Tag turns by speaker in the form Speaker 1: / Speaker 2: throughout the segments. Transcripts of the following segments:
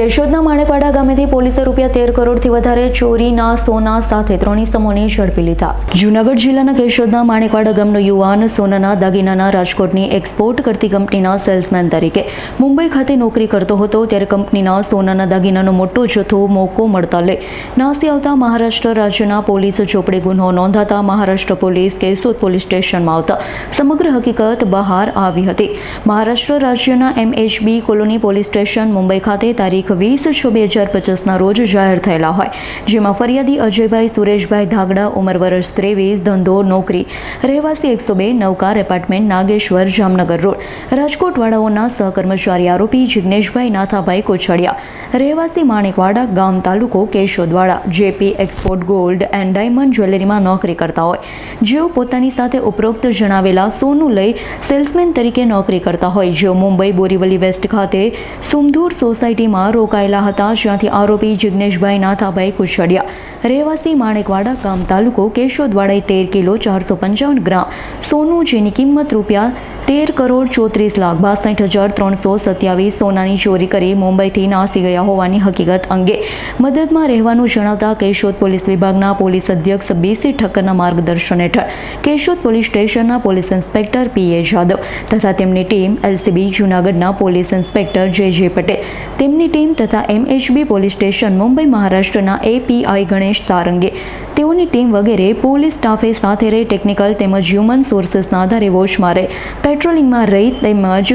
Speaker 1: કેશોદના માણેકવાડા ગામેથી પોલીસે રૂપિયા તેર કરોડથી વધારે ચોરીના સોના સાથે ત્રણ ઇસમોને ઝડપી લીધા. જૂનાગઢ જિલ્લાના કેશોદના માણેકવાડા ગામનો યુવાન સોનાના દાગીનાના રાજકોટની એક્સપોર્ટ કરતી કંપનીના સેલ્સમેન તરીકે મુંબઈ ખાતે નોકરી કરતો હતો ત્યારે કંપનીના સોનાના દાગીનાનો મોટો જથ્થો મોકો મળતા લઈ નાસી આવતા મહારાષ્ટ્ર રાજ્યના પોલીસ ચોપડે ગુનો નોંધાતા મહારાષ્ટ્ર પોલીસ કેશોદ પોલીસ સ્ટેશનમાં આવતા સમગ્ર હકીકત બહાર આવી હતી. મહારાષ્ટ્ર રાજ્યના MHB colony police station Mumbai ખાતે તારીખ વીસ છ બે હજાર પચીસના રોજ જાહેર થયેલા હોય. જેમાં ફરિયાદી અજયભાઈ, સુરેશભાઈ ધાગડા, ઉંમર વર્ષ ત્રેવીસ, ધંધો, નોકરી, રહેવાસી એકસો બે નવકાર એપાર્ટમેન્ટ, નાગેશ્વર, જામનગર રોડ. રાજકોટવાળાઓના સહકર્મચારી આરોપી જિગ્નેશભાઈ નાથાભાઈ કોછડિયા, રહેવાસી માણેકવાડા, ગામ તાલુકો Keshodwada, JP Export Gold and Diamond જ્વેલરીમાં નોકરી કરતા હોય. જેઓ પોતાની સાથે ઉપરોક્ત જણાવેલા સોનું લઈ સેલ્સમેન તરીકે નોકરી કરતા હોય. જેઓ મુંબઈ બોરીવલી વેસ્ટ ખાતે સુમધુર સોસાયટીમાં રોકાયેલા હતા. જ્યાંથી આરોપી જિજ્ઞેશભાઈ નાથાભાઈ કુછડિયા રહેવાસી માણેકવાડા ગામ તાલુકો કેશોદવાડાએ તેર કિલો ચારસો પંચાવન ગ્રામ સોનું જેની કિંમત રૂપિયા તેર કરોડ ચોત્રીસ લાખ બાસઠ હજાર ત્રણસો સત્યાવીસ સોનાની ચોરી કરી મુંબઈથી નાસી ગયા હોવાની હકીકત અંગે મદદમાં રહેવાનું જણાવતા કેશોદ પોલીસ વિભાગના પોલીસ અધ્યક્ષ બીસી ઠક્કરના માર્ગદર્શન હેઠળ કેશોદ પોલીસ સ્ટેશનના police inspector P A Jadav તથા તેમની ટીમ એલસીબી જૂનાગઢના police inspector J J Patel, તેમની ટીમ તથા એમએચબી પોલીસ સ્ટેશન મુંબઈ મહારાષ્ટ્રના એપીઆઈ ગણેશ તારંગે તેઓની ટીમ વગેરે પોલીસ સ્ટાફે સાથે રહી ટેકનિકલ તેમજ હ્યુમન સોર્સિસના આધારે વોચમાં રહી. પેટ્રોલિંગમાં રહી તેમજ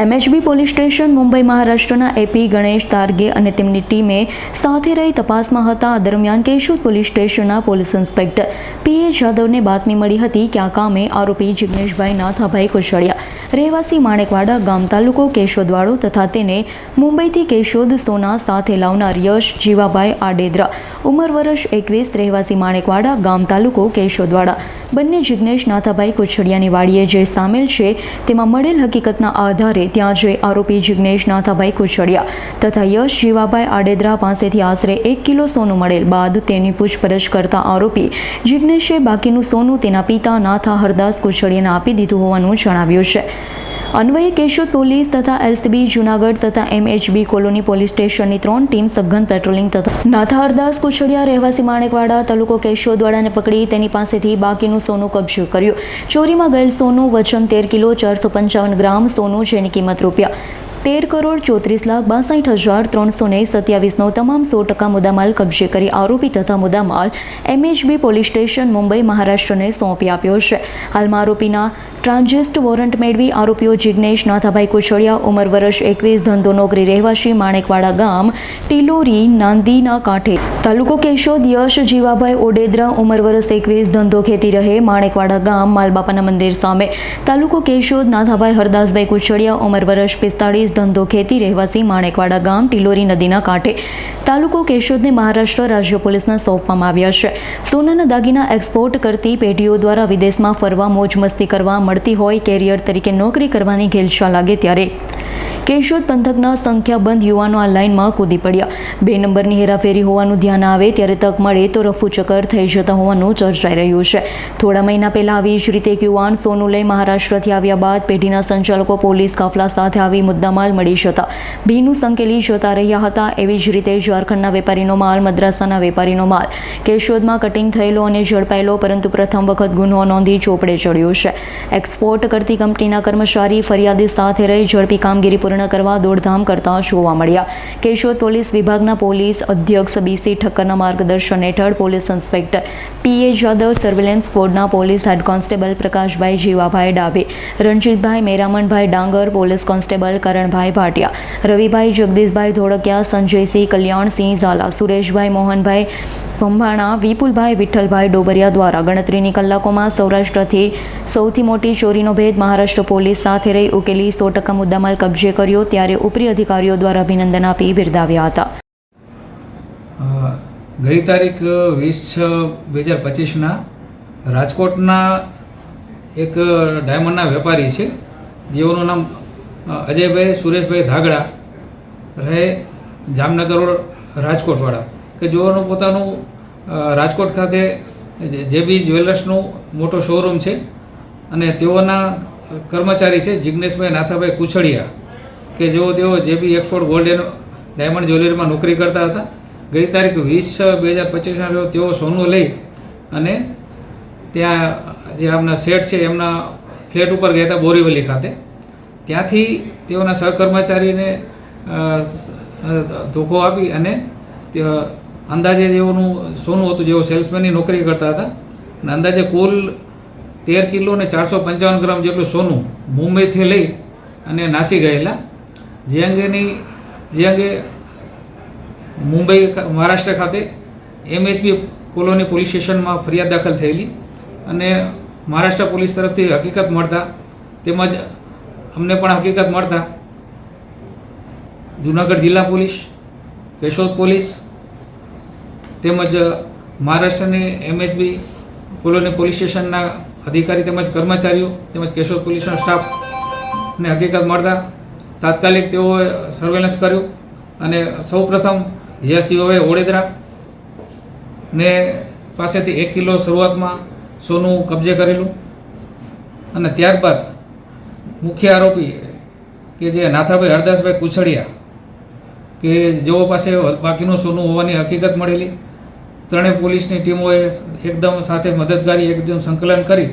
Speaker 1: એમએચબી પોલીસ સ્ટેશન, મુંબઈ મહારાષ્ટ્રના એપી ગણેશ તારગે અને તેમની ટીમે સાથે રહી તપાસમાં હતા. દરમિયાન કેશોદ પોલીસ સ્ટેશનના પોલીસ ઇન્સ્પેક્ટર પી એ જાદવને બાતમી મળી હતી કે આ કામે આરોપી જિગ્નેશભાઈ નાથાભાઈ કુશળિયા રહેવાસી માણેકવાડા ગામ તાલુકો કેશોદવાડો તથા તેને મુંબઈથી કેશોદ સોના સાથે લાવનાર યશ જીવાભાઈ આડેદરા, ઉંમર વર્ષ એકવીસ, રહેવાસી માણેકવાડા ગામ તાલુકો કેશોદવાડા બંને જિગ્નેશ નાથાભાઈ કુછડિયાની વાડીએ જે સામેલ છે, તેમાં મળેલ હકીકતના આધારે ત્યાં જે આરોપી જિગ્નેશ નાથાભાઈ કુછડિયા તથા યશ જીવાભાઈ આડેદરા પાસેથી આશરે એક કિલો સોનું મળેલ બાદ તેની પૂછપરછ કરતા આરોપી જિગ્નેશે બાકીનું સોનું તેના પિતા નાથા હરદાસ કુછડિયાને આપી દીધું હોવાનું જણાવ્યું છે. અન્વયે કેશોદ પોલીસ તથા એલસીબી, જુનાગઢ તથા એમએચબી કોલોની પોલીસ સ્ટેશનની ત્રણ ટીમ સઘન પેટ્રોલિંગ તથા નાથા હરદાસ કુછડિયા, રહેવાસી માણેકવાડા, તાલુકો કેશોદવાડાને પકડી તેની પાસેથી બાકીનું સોનું કબજો કર્યું. ચોરીમાં ગયેલ સોનું વજન તેર કિલો ચારસો પંચાવન ગ્રામ સોનું જેની કિંમત રૂપિયા તેર કરોડ ચોત્રીસ લાખ બાસઠ હજાર ત્રણસો ને સત્યાવીસનો તમામ સો ટકા મુદ્દામાલ કબજે કરી આરોપી તથા મુદ્દામાલ એમએચબી પોલીસ સ્ટેશન મુંબઈ, મહારાષ્ટ્રને સોંપી આપ્યો છે. હાલમાં આરોપીના ટ્રાન્ઝિસ્ટ વોરંટ મેળવી આરોપીઓ જિજ્ઞેશ નાથાભાઈ કુછડિયા, ઉંમર વર્ષ એકવીસ, ધંધો નોકરી રહેવાસી, માણેકવાડા ગામ, ટીલોરી, નાંદીના કાંઠે. તાલુકો કેશોદ યશ, જીવાભાઈ ઓડેદરા, ઉંમર વર્ષ એકવીસ, ધંધો ખેતી રહે, માણેકવાડા ગામ, માલબાપાના મંદિર સામે. તાલુકો કેશોદ નાથાભાઈ હરદાસભાઈ કુછડિયા, ઉંમર વર્ષ પિસ્તાળીસ ધંધો ખેતી રહેવાસી માણેકવાડા ગામ ટિલોરી નદીના કાંઠે તાલુકો કેશોદને મહારાષ્ટ્ર રાજ્ય પોલીસને સોંપવામાં આવ્યા છે. સોનાના દાગીના એક્સપોર્ટ કરતી પેઢીઓ દ્વારા વિદેશમાં ફરવા મોજ મસ્તી કરવા મળતી હોય કેરિયર તરીકે નોકરી કરવાની ઘેલછા લાગે ત્યારે કેશોદ પંથકના સંખ્યાબંધ યુવાનો આ લાઇનમાં કૂદી પડ્યા. બે નંબરની હેરાફેરી હોવાનું ધ્યાન આવે ત્યારે તક મળે તો રફુચક્કર થઈ જતા હોવાનું ચર્ચાઈ રહ્યું છે. થોડા મહિના પહેલા આવી જ રીતે એક યુવાન સોનું લઈ મહારાષ્ટ્રથી આવ્યા બાદ પેઢીના સંચાલકો, પોલીસ, કાફલા સાથે આવી મુદ્દામાલ મળી જતા. ભીનું સંકેલી જતા રહ્યા હતા એવી જ રીતે ઝારખંડના વેપારીનો માલ, મદ્રાસાના વેપારીનો માલ. કેશોદમાં કટિંગ થયેલો અને ઝડપાયેલો પરંતુ પ્રથમ વખત ગુનો નોંધી ચોપડે ચડ્યો છે. એક્સપોર્ટ કરતી કંપનીના કર્મચારી ફરિયાદી સાથે રહી ઝડપી કામગીરી પૂર્ણ કરવા દોડધામ કરતા જોવા મળ્યા. કેશોદ પોલીસ વિભાગના પોલીસ અધ્યક્ષ બીસી ઠક્કરના માર્ગદર્શન હેઠળ police inspector P A Jadav surveillance બોર્ડના police head constable Prakashbhai Jivabhai Dabhe, Ranjitbhai Meramanbhai Dangar, police constable Karanbhai Bhatia, Ravibhai Jagdishbhai Dholakia, Sanjaysinh Kalyansinh Jhala, Sureshbhai Mohanbhai Bhambhana Vipulbhai Vitthalbhai Dobariya દ્વારા ગણતરીની કલાકોમાં સૌરાષ્ટ્રથી સૌથી મોટી ચોરીનો ભેદ Maharashtra police સાથે રહી ઉકેલી સો ટકા મુદ્દામાલ કબજે કર્યો ત્યારે ઉપરી અધિકારીઓ દ્વારા અભિનંદન આપી બિરદાવ્યા હતા.
Speaker 2: ગઈ તારીખ વીસ છ બે હજાર પચીસના રાજકોટના એક ડાયમંડના વેપારી છે, જેઓનું નામ અજયભાઈ સુરેશભાઈ ધાગડા રહે જામનગર રોડ રાજકોટવાળા, કે જેઓનું પોતાનું રાજકોટ ખાતે જે- જે જ્વેલર્સનું મોટો શોરૂમ છે અને તેઓના કર્મચારી છે જિજ્ઞેશભાઈ નાથાભાઈ કુછડિયા, કે જેઓ તેઓ JB Export Gold and Diamond જ્વેલરીમાં નોકરી કરતા હતા. ગઈ તારીખ વીસ બે હજાર પચીસના રોજ તેઓ સોનું લઈ અને ત્યાં જે આમના સેટ છે એમના ફ્લેટ ઉપર ગયા હતા બોરીવલી ખાતે. ત્યાંથી તેઓના સહકર્મચારીને ધોકો આપી અને અંદાજે જેઓનું સોનું હતું, જેઓ સેલ્સમેનની નોકરી કરતા હતા, અને અંદાજે કુલ તેર કિલો અને ચારસો પંચાવન ગ્રામ જેટલું સોનું મુંબઈથી લઈ અને નાસી ગયેલા. જે અંગેની, જે અંગે મુંબઈ મહારાષ્ટ્ર ખાતે એમએચબી કોલોની પોલીસ સ્ટેશનમાં ફરિયાદ દાખલ થયેલી અને મહારાષ્ટ્ર પોલીસ તરફથી હકીકત મળતા તેમજ અમને પણ હકીકત મળતા જુનાગઢ જિલ્લા પોલીસ, કેશોદ પોલીસ તેમજ મહારાષ્ટ્રની એમએચબી કોલોની પોલીસ સ્ટેશનના અધિકારી તેમજ કર્મચારીઓ તેમજ કેશોદ પોલીસનો સ્ટાફને હકીકત મળતા તાત્કાલિક તેઓએ સર્વેલન્સ કર્યું અને સૌપ્રથમ યશજીઓએ ઓળેદરા ને પાસેથી એક કિલો શરૂઆતમાં સોનું કબજે કરેલું અને ત્યારબાદ મુખ્ય આરોપી કે જે નાથાભાઈ હરદાસભાઈ કુછડિયા કે જેઓ પાસે બાકીનું સોનું હોવાની હકીકત મળેલી ત્રણેય પોલીસની ટીમોએ એકદમ સાથે મદદગારી, એકદમ સંકલન કરી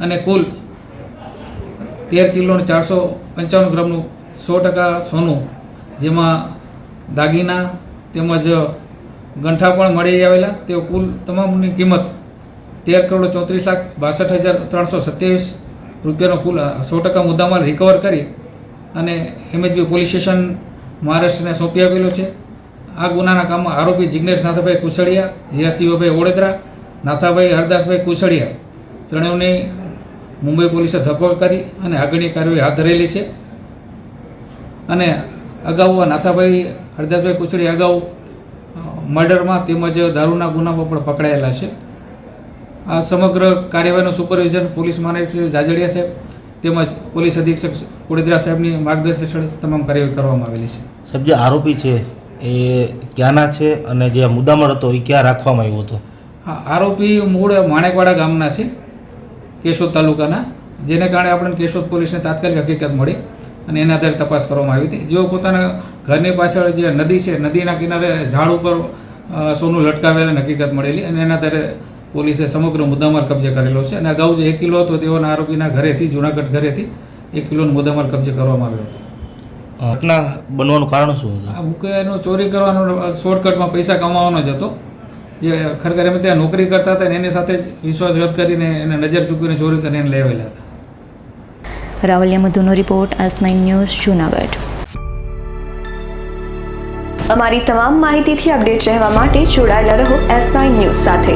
Speaker 2: અને કુલ તેર કિલો ચારસો પંચાવન ગ્રામનું સો ટકા સોનું, જેમાં દાગીના તેમજ ગંઠા પણ મળી આવેલા. તેઓ કુલ તમામની કિંમત તેર કરોડ ચોત્રીસ લાખ બાસઠ હજાર ત્રણસો સત્યાવીસ રૂપિયાનો કુલ સો ટકા મુદ્દામાલ રિકવર કરી અને એમએચબી પોલીસ સ્ટેશન મહારાષ્ટ્રને સોંપી આપેલો છે. આ ગુનાના કામમાં આરોપી જિગ્નેશ નાથાભાઈ કુશળિયા યશજીવાભાઈ ઓળેદરા નાથાભાઈ હરદાસભાઈ કુશળિયા ત્રણેયની મુંબઈ પોલીસે ધરપકડ કરી અને આગળની કાર્યવાહી હાથ ધરેલી છે. અને અગાઉ નાથાભાઈ હરદાસભાઈ કુચડી અગાઉ મર્ડરમાં તેમજ દારૂના ગુનામાં પણ પકડાયેલા છે. આ સમગ્ર કાર્યવાહીનું સુપરવિઝન પોલીસ મહાનિરીક્ષક જાજડિયા સાહેબ તેમજ પોલીસ અધિક્ષક વડોદરા સાહેબની માર્ગદર્શન હેઠળ તમામ કાર્યવાહી કરવામાં આવેલી છે.
Speaker 3: સાહેબ, જે આરોપી છે એ ક્યાંના છે અને જે મુદ્દામાલ હતો એ ક્યાં રાખવામાં આવ્યો હતો?
Speaker 2: હા, આરોપી મૂળ માણેકવાડા ગામના છે, કેશોદ તાલુકાના, જેને કારણે આપણને કેશોદ પોલીસને તાત્કાલિક હકીકત મળી અને એના આધારે તપાસ કરવામાં આવી હતી. જેઓ પોતાના ઘરની પાછળ જે નદી છે, નદીના કિનારે ઝાડ ઉપર સોનું લટકાવેલા હકીકત મળેલી અને એના આધારે પોલીસે સમગ્ર મુદ્દામાલ કબજે કરેલો છે. અને અગાઉ જે એક કિલો હતો, તેઓના આરોપીના ઘરેથી, જૂનાગઢ ઘરેથી, એક કિલોનો મુદ્દામાલ કબજે કરવામાં આવ્યો હતો.
Speaker 3: ઘટના બનવાનું કારણ શું હતું?
Speaker 2: આ મુખ્ય એનો ચોરી કરવાનો શોર્ટકટમાં પૈસા કમાવાનો જ હતો. જે ખરેખર અમે ત્યાં નોકરી કરતા હતા અને એની સાથે વિશ્વાસઘાત કરીને એને નજર ચૂકવીને ચોરી કરીને આવેલા હતા.
Speaker 1: Ravaliya મધુનો report S nine news Junagadh.
Speaker 4: અમારી તમામ માહિતીથી અપડેટ રહેવા માટે જોડાયેલા રહો એસ નાઇન ન્યૂઝ સાથે.